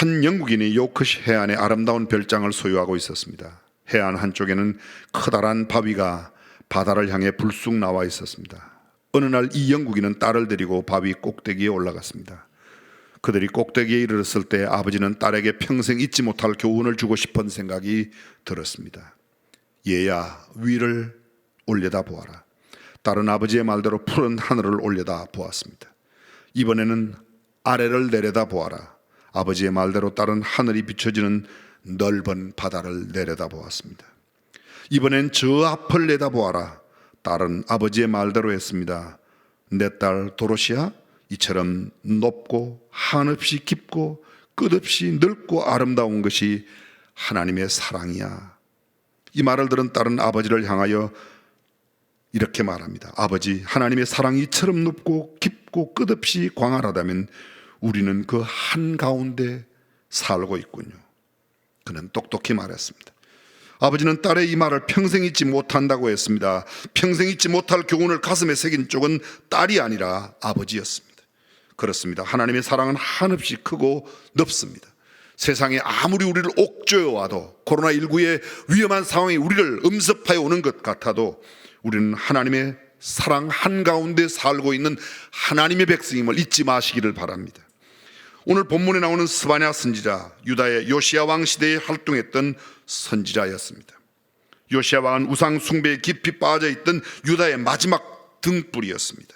한 영국인이 요크시 해안의 아름다운 별장을 소유하고 있었습니다. 해안 한쪽에는 커다란 바위가 바다를 향해 불쑥 나와 있었습니다. 어느 날 이 영국인은 딸을 데리고 바위 꼭대기에 올라갔습니다. 그들이 꼭대기에 이르렀을 때 아버지는 딸에게 평생 잊지 못할 교훈을 주고 싶은 생각이 들었습니다. 얘야 위를 올려다 보아라. 딸은 아버지의 말대로 푸른 하늘을 올려다 보았습니다. 이번에는 아래를 내려다 보아라. 아버지의 말대로 딸은 하늘이 비춰지는 넓은 바다를 내려다 보았습니다. 이번엔 저 앞을 내다보아라. 딸은 아버지의 말대로 했습니다. 내 딸 도로시아 이처럼 높고 한없이 깊고 끝없이 넓고 아름다운 것이 하나님의 사랑이야. 이 말을 들은 딸은 아버지를 향하여 이렇게 말합니다. 아버지, 하나님의 사랑이 이처럼 높고 깊고 끝없이 광활하다면 우리는 그 한가운데 살고 있군요. 그는 똑똑히 말했습니다. 아버지는 딸의 이 말을 평생 잊지 못한다고 했습니다. 평생 잊지 못할 교훈을 가슴에 새긴 쪽은 딸이 아니라 아버지였습니다. 그렇습니다. 하나님의 사랑은 한없이 크고 넓습니다. 세상에 아무리 우리를 옥죄어 와도 코로나19의 위험한 상황이 우리를 음습하여 오는 것 같아도 우리는 하나님의 사랑 한가운데 살고 있는 하나님의 백성임을 잊지 마시기를 바랍니다. 오늘 본문에 나오는 스바냐 선지자 유다의 요시아 왕 시대에 활동했던 선지자였습니다. 요시아 왕은 우상 숭배에 깊이 빠져 있던 유다의 마지막 등불이었습니다.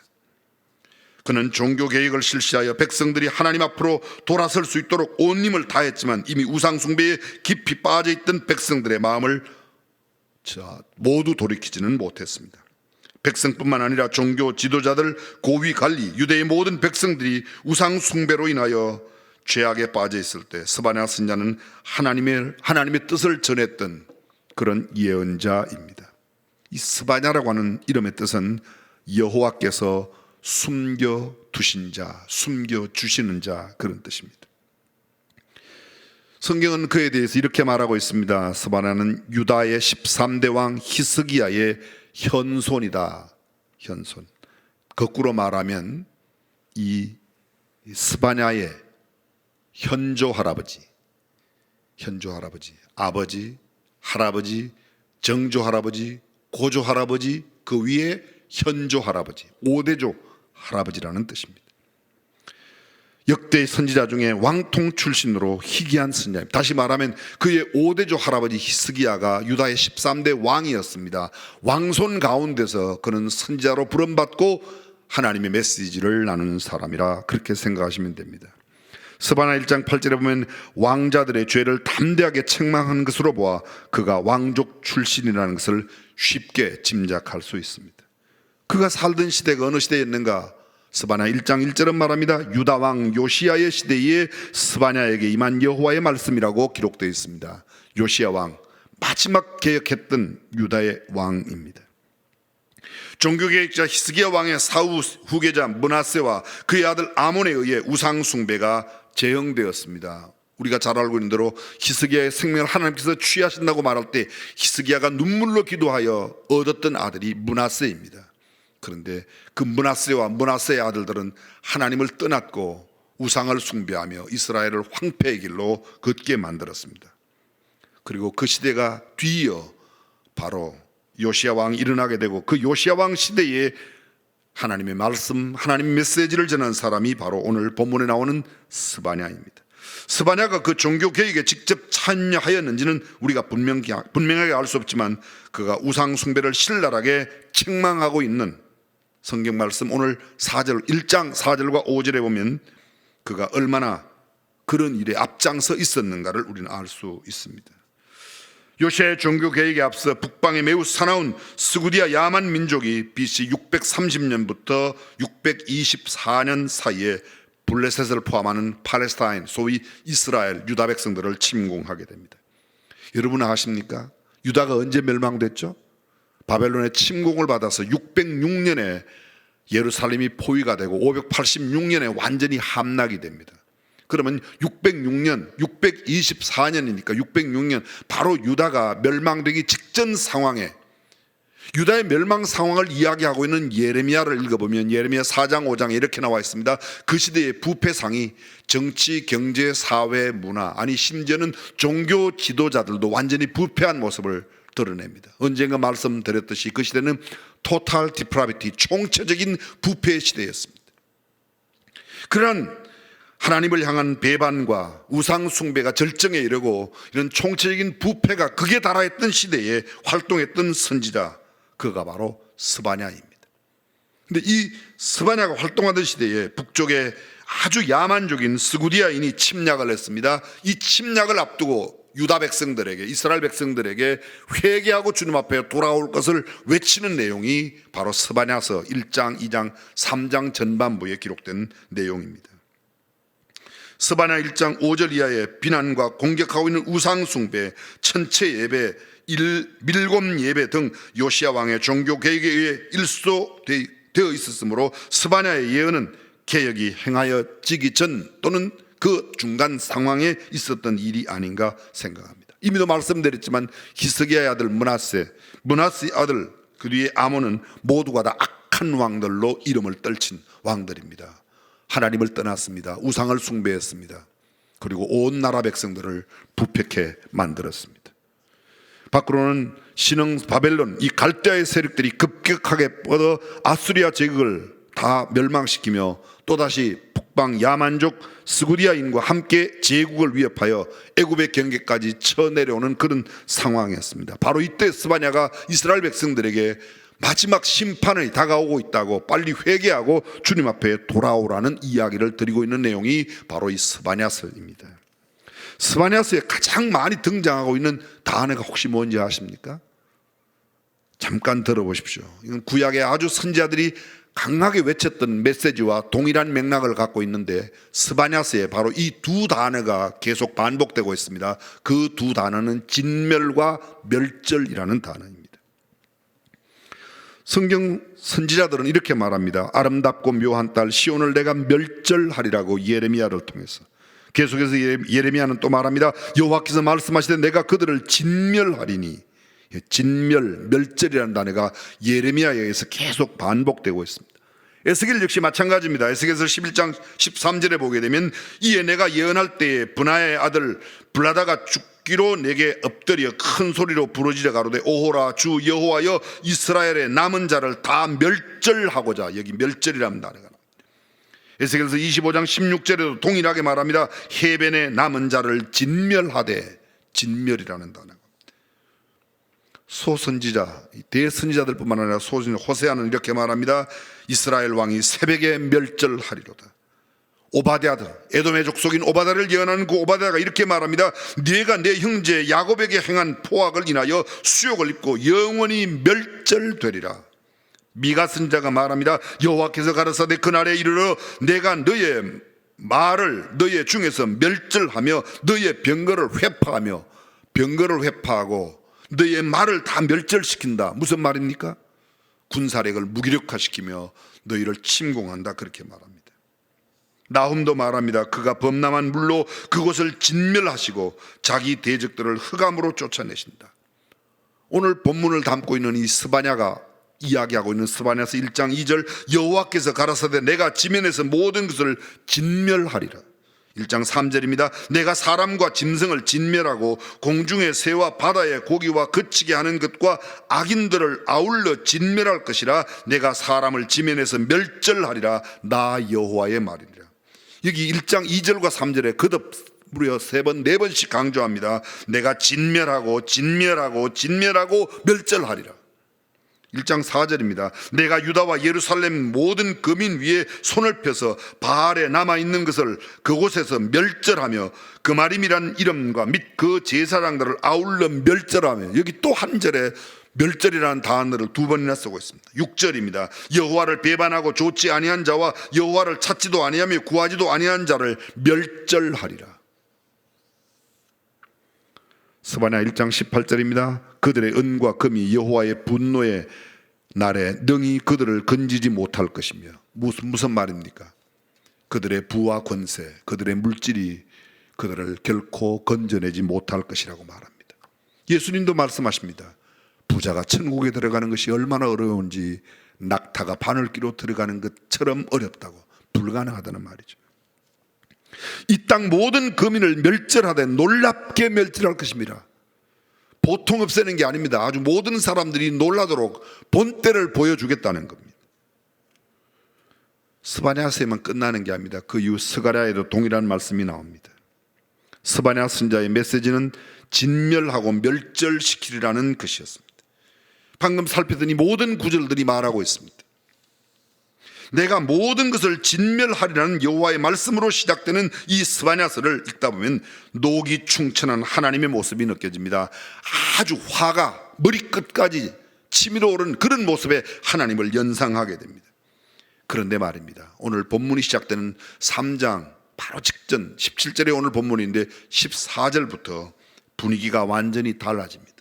그는 종교 개혁을 실시하여 백성들이 하나님 앞으로 돌아설 수 있도록 온 힘을 다했지만 이미 우상 숭배에 깊이 빠져 있던 백성들의 마음을 자, 모두 돌이키지는 못했습니다. 백성뿐만 아니라 종교 지도자들, 고위 관리, 유대의 모든 백성들이 우상 숭배로 인하여 죄악에 빠져 있을 때 스바냐 선자는 하나님의 하나님의 뜻을 전했던 그런 예언자입니다. 이 스바냐라고 하는 이름의 뜻은 여호와께서 숨겨 두신 자, 숨겨 주시는 자 그런 뜻입니다. 성경은 그에 대해서 이렇게 말하고 있습니다. 스바냐는 유다의 13대 왕 히스기야의 현손이다. 현손. 거꾸로 말하면 이 스바냐의 현조 할아버지, 현조 할아버지, 아버지, 할아버지, 정조 할아버지, 고조 할아버지, 그 위에 현조 할아버지, 오대조 할아버지라는 뜻입니다. 역대 선지자 중에 왕통 출신으로 희귀한 선지자입니다. 다시 말하면 그의 오대조 할아버지 히스기야가 유다의 13대 왕이었습니다. 왕손 가운데서 그는 선지자로 부름받고 하나님의 메시지를 나누는 사람이라 그렇게 생각하시면 됩니다. 스바나 1장 8절에 보면 왕자들의 죄를 담대하게 책망한 것으로 보아 그가 왕족 출신이라는 것을 쉽게 짐작할 수 있습니다. 그가 살던 시대가 어느 시대였는가? 스바냐 1장 1절은 말합니다. 유다 왕 요시야의 시대에 스바냐에게 임한 여호와의 말씀이라고 기록되어 있습니다. 요시야 왕 마지막 개혁했던 유다의 왕입니다. 종교개혁자 히스기야 왕의 사후 후계자 문하세와 그의 아들 아몬에 의해 우상 숭배가 재형되었습니다. 우리가 잘 알고 있는 대로 히스기야의 생명을 하나님께서 취하신다고 말할 때 히스기야가 눈물로 기도하여 얻었던 아들이 문하세입니다. 그런데 그 문하세와 문하세의 아들들은 하나님을 떠났고 우상을 숭배하며 이스라엘을 황폐의 길로 걷게 만들었습니다. 그리고 그 시대가 뒤이어 바로 요시야 왕이 일어나게 되고 그 요시야 왕 시대에 하나님의 말씀, 하나님 메시지를 전한 사람이 바로 오늘 본문에 나오는 스바냐입니다. 스바냐가 그 종교 개혁에 직접 참여하였는지는 우리가 분명히, 분명하게 알 수 없지만 그가 우상 숭배를 신랄하게 책망하고 있는 성경 말씀 오늘 4절 1장 4절과 5절에 보면 그가 얼마나 그런 일에 앞장서 있었는가를 우리는 알 수 있습니다. 요시아의 종교 개혁에 앞서 북방에 매우 사나운 스구디아 야만 민족이 BC 630년부터 624년 사이에 블레셋을 포함하는 팔레스타인, 소위 이스라엘 유다 백성들을 침공하게 됩니다. 여러분 아십니까? 유다가 언제 멸망됐죠? 바벨론의 침공을 받아서 606년에 예루살렘이 포위가 되고 586년에 완전히 함락이 됩니다. 그러면 606년, 624년이니까 606년 바로 유다가 멸망되기 직전 상황에 유다의 멸망 상황을 이야기하고 있는 예레미야를 읽어보면 예레미야 4장 5장에 이렇게 나와 있습니다. 그 시대의 부패상이 정치, 경제, 사회, 문화 아니 심지어는 종교 지도자들도 완전히 부패한 모습을 드러냅니다. 언젠가 말씀드렸듯이 그 시대는 토탈 디프라비티 총체적인 부패의 시대였습니다. 그러한 하나님을 향한 배반과 우상 숭배가 절정에 이르고 이런 총체적인 부패가 극에 달하였던 시대에 활동했던 선지자 그가 바로 스바냐입니다. 근데 이 스바냐가 활동하던 시대에 북쪽에 아주 야만족인 스구디아인이 침략을 했습니다. 이 침략을 앞두고 유다 백성들에게 이스라엘 백성들에게 회개하고 주님 앞에 돌아올 것을 외치는 내용이 바로 스바냐서 1장, 2장, 3장 전반부에 기록된 내용입니다. 스바냐 1장 5절 이하의 비난과 공격하고 있는 우상 숭배, 천체 예배, 일, 밀곰 예배 등 요시아 왕의 종교 개혁에 의해 일소되어 있었으므로 스바냐의 예언은 개혁이 행하여지기 전 또는 그 중간 상황에 있었던 일이 아닌가 생각합니다. 이미도 말씀드렸지만 히스기야의 아들 문하세, 문하세 아들 그 뒤에 아몬은 모두가 다 악한 왕들로 이름을 떨친 왕들입니다. 하나님을 떠났습니다. 우상을 숭배했습니다. 그리고 온 나라 백성들을 부패케 만들었습니다. 밖으로는 신흥 바벨론 이 갈대아의 세력들이 급격하게 뻗어 아수리아 제국을 다 멸망시키며 또다시 북방 야만족 스구리아인과 함께 제국을 위협하여 애굽의 경계까지 쳐내려오는 그런 상황이었습니다. 바로 이때 스바냐가 이스라엘 백성들에게 마지막 심판이 다가오고 있다고 빨리 회개하고 주님 앞에 돌아오라는 이야기를 드리고 있는 내용이 바로 이 스바냐서입니다. 스바냐서에 가장 많이 등장하고 있는 단어가 혹시 뭔지 아십니까? 잠깐 들어보십시오. 이건 구약의 아주 선지자들이 강하게 외쳤던 메시지와 동일한 맥락을 갖고 있는데 스바냐스에 바로 이 두 단어가 계속 반복되고 있습니다. 그 두 단어는 진멸과 멸절이라는 단어입니다. 성경 선지자들은 이렇게 말합니다. 아름답고 묘한 딸 시온을 내가 멸절하리라고 예레미야를 통해서 계속해서 예레- 예레미야는 또 말합니다. 여호와께서 말씀하시되 내가 그들을 진멸하리니 진멸, 멸절이라는 단어가 예레미야에 의해서 계속 반복되고 있습니다. 에스겔 역시 마찬가지입니다. 에스겔서 11장 13절에 보게 되면 이에 내가 예언할 때에 분하의 아들 블라다가 죽기로 내게 엎드려 큰 소리로 부르짖어 가로되 오호라 주 여호와여 이스라엘의 남은 자를 다 멸절하고자 여기 멸절이라는 단어가. 에스겔서 25장 16절에도 동일하게 말합니다. 해변의 남은 자를 진멸하되 진멸이라는 단어가 소선지자, 이 대선지자들뿐만 아니라 소선지자 호세아는 이렇게 말합니다. 이스라엘 왕이 새벽에 멸절하리로다. 오바댜들, 에돔의 족속인 오바다를 예언하는 그 오바댜가 이렇게 말합니다. 네가 내 형제 야곱에게 행한 포악을 인하여 수욕을 입고 영원히 멸절되리라. 미가 선자가 말합니다. 여호와께서 가라사대 그날에 이르러 내가 너의 말을 너의 중에서 멸절하며 너의 병거를 회파하며 병거를 회파하고 너의 말을 다 멸절시킨다. 무슨 말입니까? 군사력을 무기력화시키며 너희를 침공한다. 그렇게 말합니다. 나훔도 말합니다. 그가 범람한 물로 그곳을 진멸하시고 자기 대적들을 흑암으로 쫓아내신다. 오늘 본문을 담고 있는 이 스바냐가 이야기하고 있는 스바냐서 1장 2절 여호와께서 가라사대 내가 지면에서 모든 것을 진멸하리라. 1장 3절입니다. 내가 사람과 짐승을 진멸하고 공중의 새와 바다의 고기와 거치게 하는 것과 악인들을 아울러 진멸할 것이라 내가 사람을 지면에서 멸절하리라 나 여호와의 말이니라. 여기 1장 2절과 3절에 거듭 무려 세 번, 네 번씩 강조합니다. 내가 진멸하고 진멸하고 진멸하고 멸절하리라. 1장 4절입니다. 내가 유다와 예루살렘 모든 거민 위에 손을 펴서 바알에 남아 있는 것을 그곳에서 멸절하며 그마림이란 이름과 및 그 제사장들을 아울러 멸절하며 여기 또 한 절에 멸절이라는 단어를 두 번이나 쓰고 있습니다. 6절입니다. 여호와를 배반하고 좋지 아니한 자와 여호와를 찾지도 아니하며 구하지도 아니한 자를 멸절하리라. 스바냐 1장 18절입니다. 그들의 은과 금이 여호와의 분노의 날에 능히 그들을 건지지 못할 것이며 무슨 무슨 말입니까? 그들의 부와 권세, 그들의 물질이 그들을 결코 건져내지 못할 것이라고 말합니다. 예수님도 말씀하십니다. 부자가 천국에 들어가는 것이 얼마나 어려운지 낙타가 바늘기로 들어가는 것처럼 어렵다고 불가능하다는 말이죠. 이 땅 모든 거민을 멸절하되 놀랍게 멸절할 것입니다. 보통 없애는 게 아닙니다. 아주 모든 사람들이 놀라도록 본때를 보여주겠다는 겁니다. 스바냐스에만 끝나는 게 아닙니다. 그 이후 스가랴에도 동일한 말씀이 나옵니다. 스바냐 선자의 메시지는 진멸하고 멸절시키리라는 것이었습니다. 방금 살피더니 모든 구절들이 말하고 있습니다. 내가 모든 것을 진멸하리라는 여호와의 말씀으로 시작되는 이 스바냐서를 읽다 보면 녹이 충천한 하나님의 모습이 느껴집니다. 아주 화가 머리끝까지 치밀어 오른 그런 모습에 하나님을 연상하게 됩니다. 그런데 말입니다. 오늘 본문이 시작되는 3장 바로 직전 17절에 오늘 본문인데 14절부터 분위기가 완전히 달라집니다.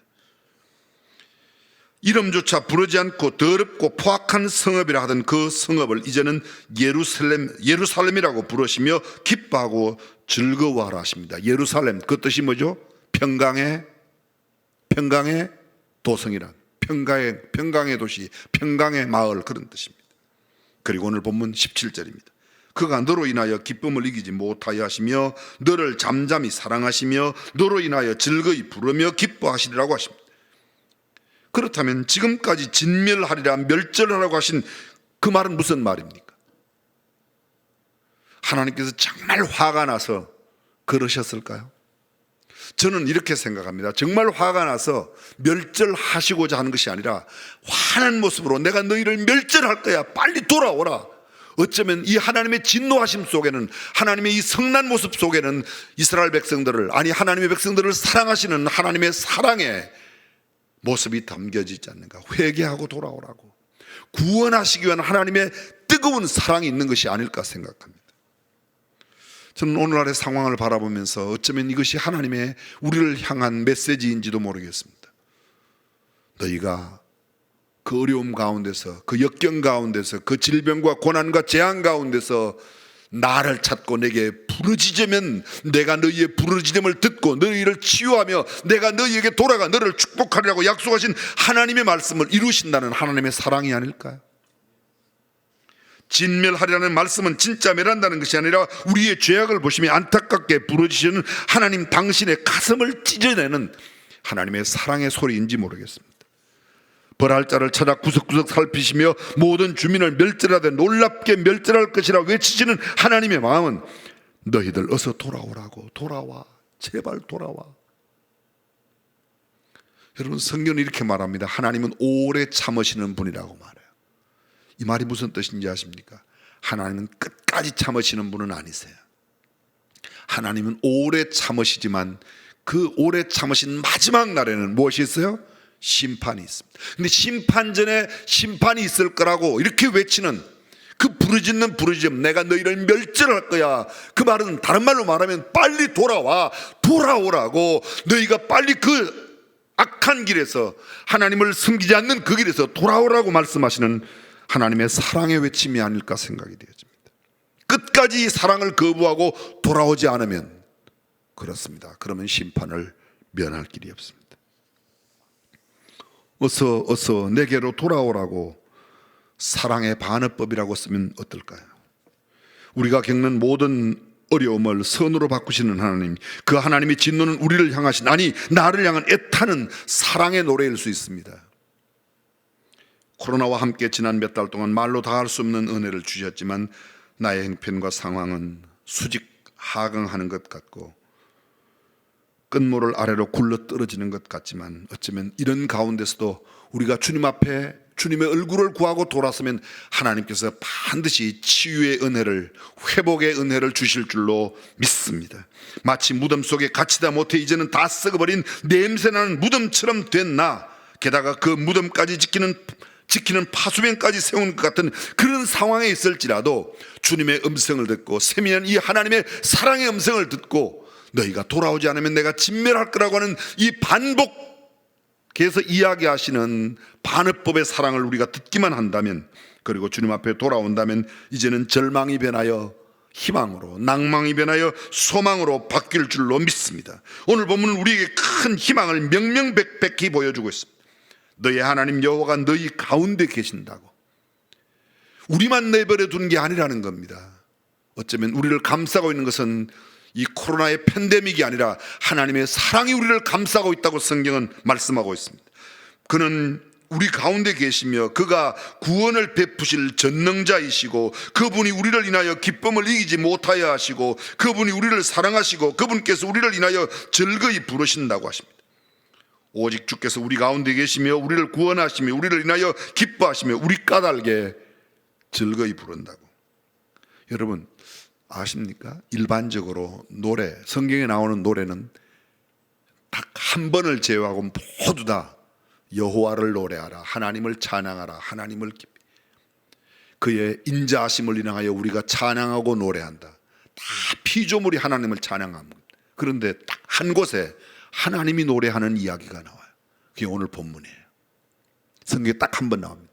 이름조차 부르지 않고 더럽고 포악한 성읍이라 하던 그 성읍을 이제는 예루살렘 예루살렘이라고 부르시며 기뻐하고 즐거워하라 하십니다. 예루살렘 그 뜻이 뭐죠? 평강의 평강의 도성이란 평강의 평강의 도시, 평강의 마을 그런 뜻입니다. 그리고 오늘 본문 17절입니다. 그가 너로 인하여 기쁨을 이기지 못하여 하시며 너를 잠잠히 사랑하시며 너로 인하여 즐거이 부르며 기뻐하시리라고 하십니다. 그렇다면 지금까지 진멸하리라 멸절하라고 하신 그 말은 무슨 말입니까? 하나님께서 정말 화가 나서 그러셨을까요? 저는 이렇게 생각합니다. 정말 화가 나서 멸절하시고자 하는 것이 아니라 화난 모습으로 내가 너희를 멸절할 거야. 빨리 돌아오라. 어쩌면 이 하나님의 진노하심 속에는 하나님의 이 성난 모습 속에는 이스라엘 백성들을 아니 하나님의 백성들을 사랑하시는 하나님의 사랑의 모습이 담겨지지 않는가? 회개하고 돌아오라고. 구원하시기 위한 하나님의 뜨거운 사랑이 있는 것이 아닐까 생각합니다. 저는 오늘날의 상황을 바라보면서 어쩌면 이것이 하나님의 우리를 향한 메시지인지도 모르겠습니다. 너희가 그 어려움 가운데서, 그 역경 가운데서, 그 질병과 고난과 재앙 가운데서 나를 찾고 내게 부르짖으면 내가 너희의 부르짖음을 듣고 너희를 치유하며 내가 너희에게 돌아가 너를 축복하리라고 약속하신 하나님의 말씀을 이루신다는 하나님의 사랑이 아닐까요? 진멸하리라는 말씀은 진짜 멸한다는 것이 아니라 우리의 죄악을 보시며 안타깝게 부르짖으시는 하나님 당신의 가슴을 찢어내는 하나님의 사랑의 소리인지 모르겠습니다. 벌할 자를 찾아 구석구석 살피시며 모든 주민을 멸절하되 놀랍게 멸절할 것이라 외치시는 하나님의 마음은 너희들 어서 돌아오라고. 돌아와. 제발 돌아와. 여러분 성경은 이렇게 말합니다. 하나님은 오래 참으시는 분이라고 말해요. 이 말이 무슨 뜻인지 아십니까? 하나님은 끝까지 참으시는 분은 아니세요. 하나님은 오래 참으시지만 그 오래 참으신 마지막 날에는 무엇이 있어요? 심판이 있습니다. 근데 심판 전에 심판이 있을 거라고 이렇게 외치는 그 부르짖는 부르짖음 내가 너희를 멸절할 거야. 그 말은 다른 말로 말하면 빨리 돌아와. 돌아오라고 너희가 빨리 그 악한 길에서 하나님을 섬기지 않는 그 길에서 돌아오라고 말씀하시는 하나님의 사랑의 외침이 아닐까 생각이 되어집니다. 끝까지 사랑을 거부하고 돌아오지 않으면 그렇습니다. 그러면 심판을 면할 길이 없습니다. 어서 어서 내게로 돌아오라고 사랑의 반어법이라고 쓰면 어떨까요? 우리가 겪는 모든 어려움을 선으로 바꾸시는 하나님, 그 하나님의 진노는 우리를 향하신 아니 나를 향한 애타는 사랑의 노래일 수 있습니다. 코로나와 함께 지난 몇 달 동안 말로 다 할 수 없는 은혜를 주셨지만 나의 형편과 상황은 수직 하강하는 것 같고 끝모를 아래로 굴러 떨어지는 것 같지만 어쩌면 이런 가운데서도 우리가 주님 앞에 주님의 얼굴을 구하고 돌아서면 하나님께서 반드시 치유의 은혜를 회복의 은혜를 주실 줄로 믿습니다. 마치 무덤 속에 갇히다 못해 이제는 다 썩어버린 냄새나는 무덤처럼 된 나 게다가 그 무덤까지 지키는 지키는 파수병까지 세운 것 같은 그런 상황에 있을지라도 주님의 음성을 듣고 세미한 이 하나님의 사랑의 음성을 듣고 너희가 돌아오지 않으면 내가 진멸할 거라고 하는 이 반복해서 이야기하시는 반어법의 사랑을 우리가 듣기만 한다면 그리고 주님 앞에 돌아온다면 이제는 절망이 변하여 희망으로 낭망이 변하여 소망으로 바뀔 줄로 믿습니다. 오늘 본문은 우리에게 큰 희망을 명명백백히 보여주고 있습니다. 너희 하나님 여호와가 너희 가운데 계신다고. 우리만 내버려 둔게 아니라는 겁니다. 어쩌면 우리를 감싸고 있는 것은 이 코로나의 팬데믹이 아니라 하나님의 사랑이 우리를 감싸고 있다고 성경은 말씀하고 있습니다. 그는 우리 가운데 계시며 그가 구원을 베푸실 전능자이시고 그분이 우리를 인하여 기쁨을 이기지 못하여 하시고 그분이 우리를 사랑하시고 그분께서 우리를 인하여 즐거이 부르신다고 하십니다. 오직 주께서 우리 가운데 계시며 우리를 구원하시며 우리를 인하여 기뻐하시며 우리 까닭에 즐거이 부른다고. 여러분 아십니까? 일반적으로 노래 성경에 나오는 노래는 딱 한 번을 제외하고 모두 다 여호와를 노래하라 하나님을 찬양하라 하나님을 그의 인자하심을 인하여 우리가 찬양하고 노래한다. 다 피조물이 하나님을 찬양합니다. 그런데 딱 한 곳에 하나님이 노래하는 이야기가 나와요. 그게 오늘 본문이에요. 성경에 딱 한 번 나옵니다.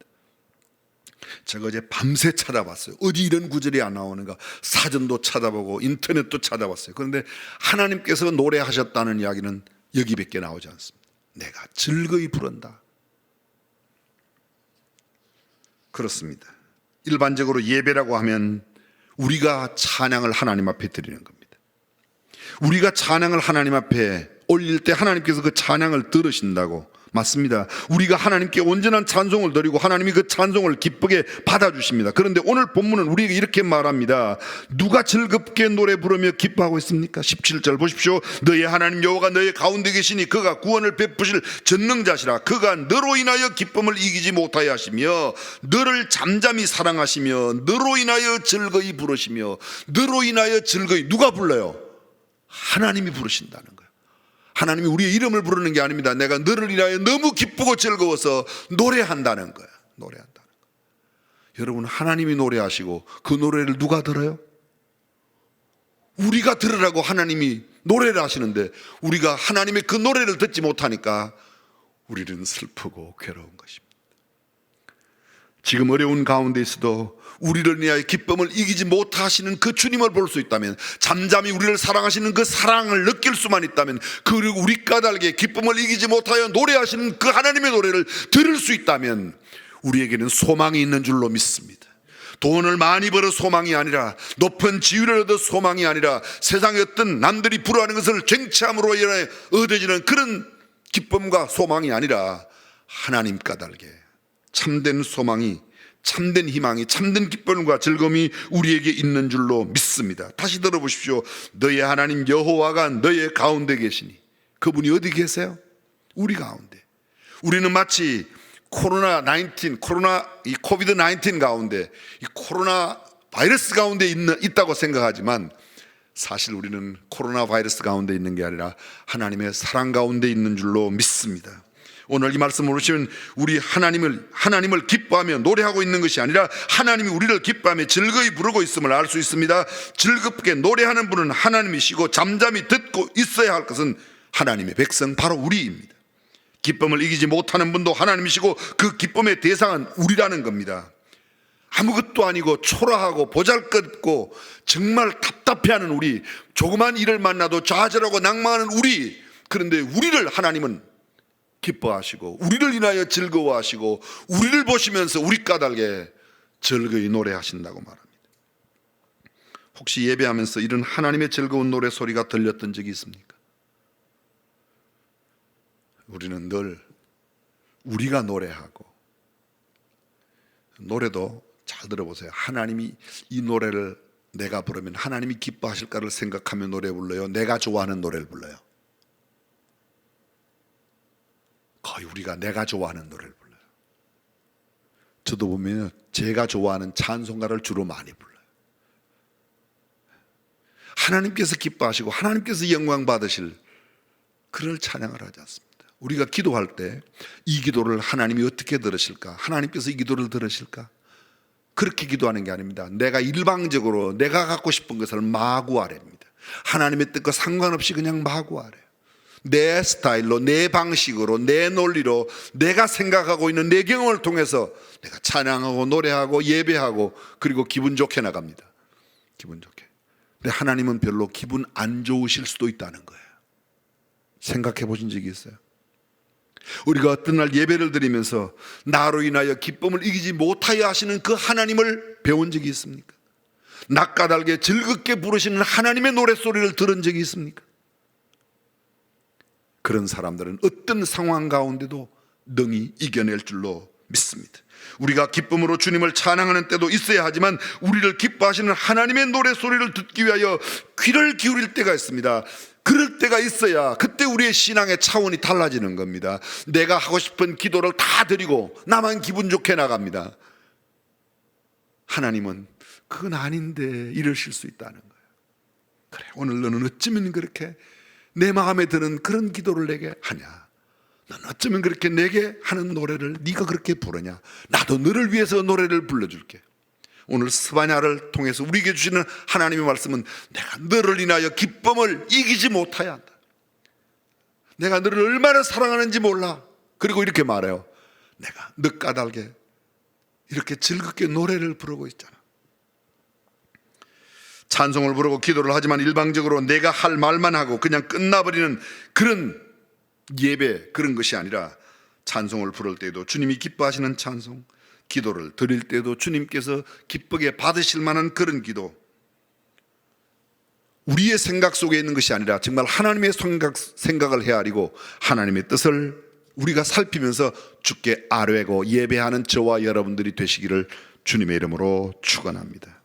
제가 어제 밤새 찾아봤어요. 어디 이런 구절이 안 나오는가? 사전도 찾아보고 인터넷도 찾아봤어요. 그런데 하나님께서 노래하셨다는 이야기는 여기밖에 나오지 않습니다. 내가 즐거이 부른다. 그렇습니다. 일반적으로 예배라고 하면 우리가 찬양을 하나님 앞에 드리는 겁니다. 우리가 찬양을 하나님 앞에 올릴 때 하나님께서 그 찬양을 들으신다고 맞습니다. 우리가 하나님께 온전한 찬송을 드리고 하나님이 그 찬송을 기쁘게 받아주십니다. 그런데 오늘 본문은 우리에게 이렇게 말합니다. 누가 즐겁게 노래 부르며 기뻐하고 있습니까? 17절 보십시오. 너의 하나님 여호가 너의 가운데 계시니 그가 구원을 베푸실 전능자시라. 그가 너로 인하여 기쁨을 이기지 못하여 하시며 너를 잠잠히 사랑하시며 너로 인하여 즐거이 부르시며 너로 인하여 즐거이 누가 불러요? 하나님이 부르신다는 거예요. 하나님이 우리의 이름을 부르는 게 아닙니다. 내가 너를 인하여 너무 기쁘고 즐거워서 노래한다는 거야. 노래한다는 거야. 여러분 하나님이 노래하시고 그 노래를 누가 들어요? 우리가 들으라고 하나님이 노래를 하시는데 우리가 하나님의 그 노래를 듣지 못하니까 우리는 슬프고 괴로운 것입니다. 지금 어려운 가운데 있어도 우리를 위하여 기쁨을 이기지 못하시는 그 주님을 볼 수 있다면 잠잠히 우리를 사랑하시는 그 사랑을 느낄 수만 있다면 그리고 우리 까닭에 기쁨을 이기지 못하여 노래하시는 그 하나님의 노래를 들을 수 있다면 우리에게는 소망이 있는 줄로 믿습니다. 돈을 많이 벌어 소망이 아니라 높은 지위를 얻어 소망이 아니라 세상에 어떤 남들이 부러워하는 것을 쟁취함으로 인해 얻어지는 그런 기쁨과 소망이 아니라 하나님 까닭에 참된 소망이 참된 희망이 참된 기쁨과 즐거움이 우리에게 있는 줄로 믿습니다. 다시 들어보십시오. 너의 하나님 여호와가 너의 가운데 계시니 그분이 어디 계세요? 우리 가운데. 우리는 마치 코로나 19, 코로나 이 코비드 19 가운데 이 코로나 바이러스 가운데 있는, 있다고 생각하지만 사실 우리는 코로나 바이러스 가운데 있는 게 아니라 하나님의 사랑 가운데 있는 줄로 믿습니다. 오늘 이 말씀을 보시면 우리 하나님을 하나님을 기뻐하며 노래하고 있는 것이 아니라 하나님이 우리를 기뻐하며 즐거이 부르고 있음을 알 수 있습니다. 즐겁게 노래하는 분은 하나님이시고 잠잠히 듣고 있어야 할 것은 하나님의 백성 바로 우리입니다. 기쁨을 이기지 못하는 분도 하나님이시고 그 기쁨의 대상은 우리라는 겁니다. 아무것도 아니고 초라하고 보잘것없고 정말 답답해하는 우리 조그만 일을 만나도 좌절하고 낭망하는 우리 그런데 우리를 하나님은 기뻐하시고 우리를 인하여 즐거워하시고 우리를 보시면서 우리 까닭에 즐거이 노래하신다고 말합니다. 혹시 예배하면서 이런 하나님의 즐거운 노래 소리가 들렸던 적이 있습니까? 우리는 늘 우리가 노래하고 노래도 잘 들어보세요. 하나님이 이 노래를 내가 부르면 하나님이 기뻐하실까를 생각하며 노래 불러요. 내가 좋아하는 노래를 불러요. 거의 우리가 내가 좋아하는 노래를 불러요. 저도 보면 제가 좋아하는 찬송가를 주로 많이 불러요. 하나님께서 기뻐하시고 하나님께서 영광 받으실 그럴 찬양을 하지 않습니다. 우리가 기도할 때 이 기도를 하나님이 어떻게 들으실까? 하나님께서 이 기도를 들으실까? 그렇게 기도하는 게 아닙니다. 내가 일방적으로 내가 갖고 싶은 것을 마구 아래입니다. 하나님의 뜻과 상관없이 그냥 마구 아래. 내 스타일로, 내 방식으로, 내 논리로 내가 생각하고 있는 내 경험을 통해서 내가 찬양하고 노래하고 예배하고 그리고 기분 좋게 나갑니다. 기분 좋게. 근데 하나님은 별로 기분 안 좋으실 수도 있다는 거예요. 생각해 보신 적이 있어요? 우리가 어떤 날 예배를 드리면서 나로 인하여 기쁨을 이기지 못하여 하시는 그 하나님을 배운 적이 있습니까? 낯가달게 즐겁게 부르시는 하나님의 노랫소리를 들은 적이 있습니까? 그런 사람들은 어떤 상황 가운데도 능히 이겨낼 줄로 믿습니다. 우리가 기쁨으로 주님을 찬양하는 때도 있어야 하지만 우리를 기뻐하시는 하나님의 노래 소리를 듣기 위하여 귀를 기울일 때가 있습니다. 그럴 때가 있어야 그때 우리의 신앙의 차원이 달라지는 겁니다. 내가 하고 싶은 기도를 다 드리고 나만 기분 좋게 나갑니다. 하나님은 그건 아닌데 이러실 수 있다는 거예요. 그래 오늘 너는 어쩌면 그렇게 내 마음에 드는 그런 기도를 내게 하냐? 넌 어쩌면 그렇게 내게 하는 노래를 네가 그렇게 부르냐? 나도 너를 위해서 노래를 불러줄게. 오늘 스바냐를 통해서 우리에게 주시는 하나님의 말씀은 내가 너를 인하여 기쁨을 이기지 못하야 한다. 내가 너를 얼마나 사랑하는지 몰라. 그리고 이렇게 말해요. 내가 너 까닭에 이렇게 즐겁게 노래를 부르고 있잖아. 찬송을 부르고 기도를 하지만 일방적으로 내가 할 말만 하고 그냥 끝나버리는 그런 예배 그런 것이 아니라 찬송을 부를 때도 주님이 기뻐하시는 찬송, 기도를 드릴 때도 주님께서 기쁘게 받으실 만한 그런 기도. 우리의 생각 속에 있는 것이 아니라 정말 하나님의 생각, 생각을 헤아리고 하나님의 뜻을 우리가 살피면서 주께 아뢰고 예배하는 저와 여러분들이 되시기를 주님의 이름으로 축원합니다.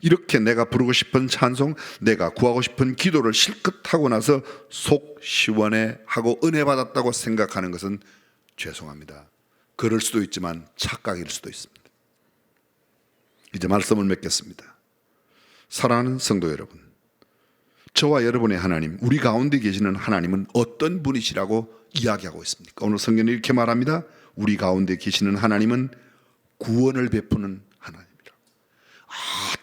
이렇게 내가 부르고 싶은 찬송, 내가 구하고 싶은 기도를 실컷 하고 나서 속 시원해 하고 은혜 받았다고 생각하는 것은 죄송합니다. 그럴 수도 있지만 착각일 수도 있습니다. 이제 말씀을 맺겠습니다. 사랑하는 성도 여러분, 저와 여러분의 하나님, 우리 가운데 계시는 하나님은 어떤 분이시라고 이야기하고 있습니까? 오늘 성경이 이렇게 말합니다. 우리 가운데 계시는 하나님은 구원을 베푸는 하나님이라.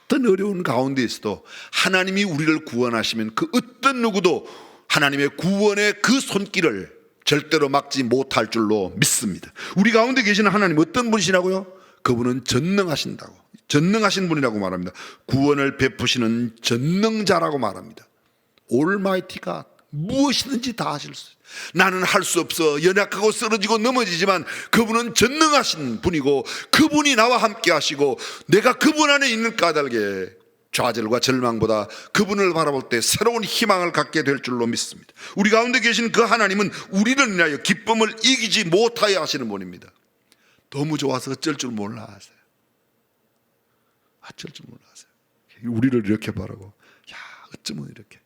어떤 어려운 가운데 있어도 하나님이 우리를 구원하시면 그 어떤 누구도 하나님의 구원의 그 손길을 절대로 막지 못할 줄로 믿습니다. 우리 가운데 계시는 하나님 어떤 분이시라고요? 그분은 전능하신다고. 전능하신 분이라고 말합니다. 구원을 베푸시는 전능자라고 말합니다. 올마이티가 무엇이든지 다 하실 수. 나는 할 수 없어 연약하고 쓰러지고 넘어지지만 그분은 전능하신 분이고 그분이 나와 함께 하시고 내가 그분 안에 있는 까닭에 좌절과 절망보다 그분을 바라볼 때 새로운 희망을 갖게 될 줄로 믿습니다. 우리 가운데 계신 그 하나님은 우리를 인하여 기쁨을 이기지 못하여 하시는 분입니다. 너무 좋아서 어쩔 줄 몰라 하세요. 어쩔 줄 몰라 하세요. 우리를 이렇게 바라고 야 어쩌면 이렇게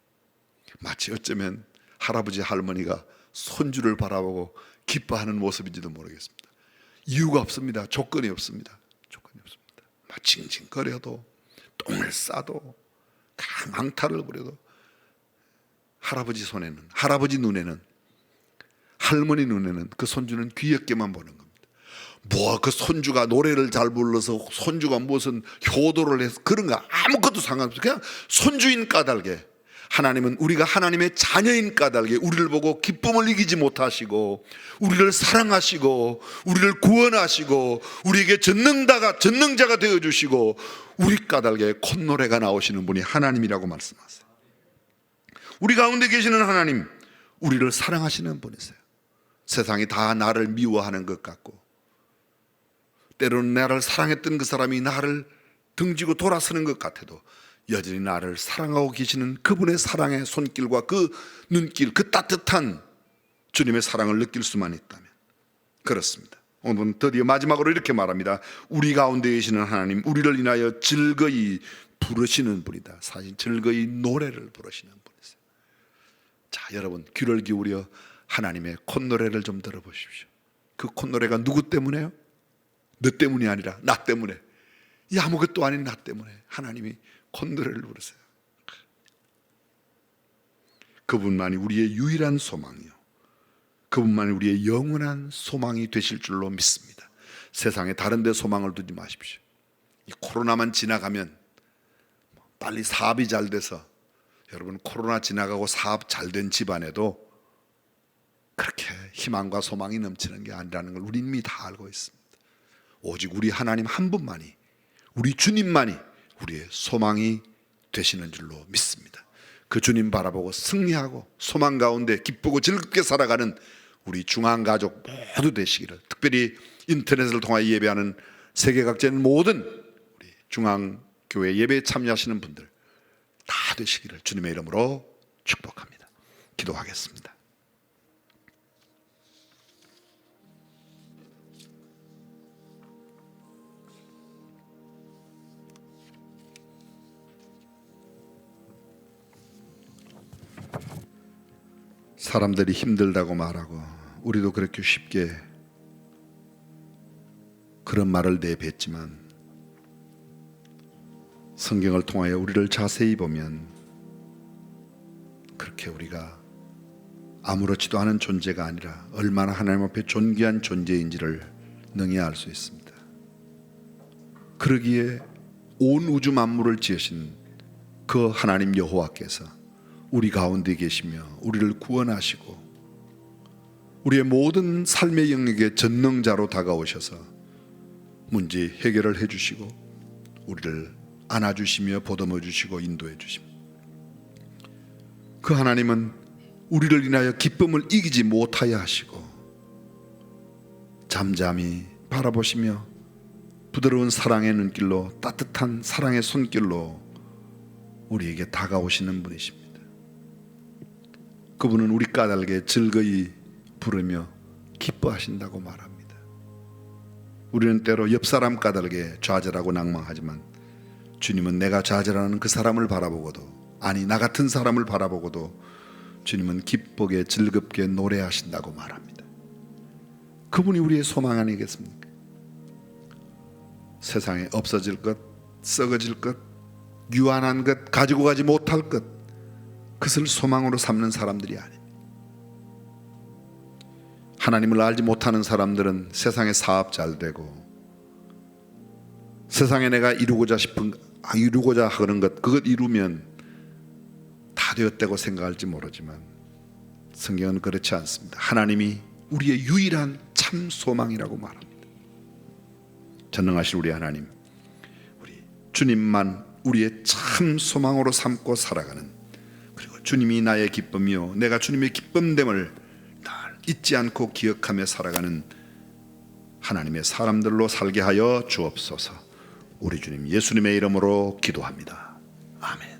마치 어쩌면 할아버지 할머니가 손주를 바라보고 기뻐하는 모습인지도 모르겠습니다. 이유가 없습니다. 조건이 없습니다. 조건이 없습니다. 막 징징거려도 똥을 싸도 다 망타를 부려도 할아버지 손에는 할아버지 눈에는 할머니 눈에는 그 손주는 귀엽게만 보는 겁니다. 뭐 그 손주가 노래를 잘 불러서 손주가 무슨 효도를 해서 그런 거 아무것도 상관없어요. 그냥 손주인 까닭에 하나님은 우리가 하나님의 자녀인 까닭에 우리를 보고 기쁨을 이기지 못하시고 우리를 사랑하시고 우리를 구원하시고 우리에게 전능자가 전능자가 되어 주시고 우리 까닭에 콧노래가 나오시는 분이 하나님이라고 말씀하세요. 우리 가운데 계시는 하나님 우리를 사랑하시는 분이세요. 세상이 다 나를 미워하는 것 같고 때로는 나를 사랑했던 그 사람이 나를 등지고 돌아서는 것 같아도 여전히 나를 사랑하고 계시는 그분의 사랑의 손길과 그 눈길, 그 따뜻한 주님의 사랑을 느낄 수만 있다면 그렇습니다. 오늘은 드디어 마지막으로 이렇게 말합니다. 우리 가운데 계시는 하나님, 우리를 인하여 즐거이 부르시는 분이다. 사실 즐거이 노래를 부르시는 분이세요. 자, 여러분 귀를 기울여 하나님의 콧노래를 좀 들어보십시오. 그 콧노래가 누구 때문에요? 너 때문이 아니라 나 때문에. 이 아무것도 아닌 나 때문에 하나님이 콧노래를 부르세요. 그분만이 우리의 유일한 소망이요. 그분만이 우리의 영원한 소망이 되실 줄로 믿습니다. 세상에 다른 데 소망을 두지 마십시오. 이 코로나만 지나가면 빨리 사업이 잘 돼서 여러분 코로나 지나가고 사업 잘 된 집안에도 그렇게 희망과 소망이 넘치는 게 아니라는 걸 우리 이미 다 알고 있습니다. 오직 우리 하나님 한 분만이 우리 주님만이 우리의 소망이 되시는 줄로 믿습니다. 그 주님 바라보고 승리하고 소망 가운데 기쁘고 즐겁게 살아가는 우리 중앙 가족 모두 되시기를 특별히 인터넷을 통하여 예배하는 세계 각지의 모든 우리 중앙 교회 예배에 참여하시는 분들 다 되시기를 주님의 이름으로 축복합니다. 기도하겠습니다. 사람들이 힘들다고 말하고 우리도 그렇게 쉽게 그런 말을 내뱉지만 성경을 통하여 우리를 자세히 보면 그렇게 우리가 아무렇지도 않은 존재가 아니라 얼마나 하나님 앞에 존귀한 존재인지를 능히 알 수 있습니다. 그러기에 온 우주 만물을 지으신 그 하나님 여호와께서 우리 가운데 계시며 우리를 구원하시고 우리의 모든 삶의 영역의 전능자로 다가오셔서 문제 해결을 해주시고 우리를 안아주시며 보듬어 주시고 인도해 주십니다. 그 하나님은 우리를 인하여 기쁨을 이기지 못하여 하시고 잠잠히 바라보시며 부드러운 사랑의 눈길로 따뜻한 사랑의 손길로 우리에게 다가오시는 분이십니다. 그분은 우리 까닭에 즐거이 부르며 기뻐하신다고 말합니다. 우리는 때로 옆 사람 까닭에 좌절하고 낭망하지만 주님은 내가 좌절하는 그 사람을 바라보고도 아니 나 같은 사람을 바라보고도 주님은 기쁘게 즐겁게 노래하신다고 말합니다. 그분이 우리의 소망 아니겠습니까? 세상에 없어질 것, 썩어질 것, 유한한 것, 가지고 가지 못할 것, 그것을 소망으로 삼는 사람들이 아닙니다. 하나님을 알지 못하는 사람들은 세상에 사업 잘 되고 세상에 내가 이루고자 싶은 아, 이루고자 하는 것 그것 이루면 다 되었다고 생각할지 모르지만 성경은 그렇지 않습니다. 하나님이 우리의 유일한 참 소망이라고 말합니다. 전능하신 우리 하나님, 우리 주님만 우리의 참 소망으로 삼고 살아가는 주님이 나의 기쁨이요 내가 주님의 기쁨됨을 늘 잊지 않고 기억하며 살아가는 하나님의 사람들로 살게 하여 주옵소서. 우리 주님 예수님의 이름으로 기도합니다. 아멘.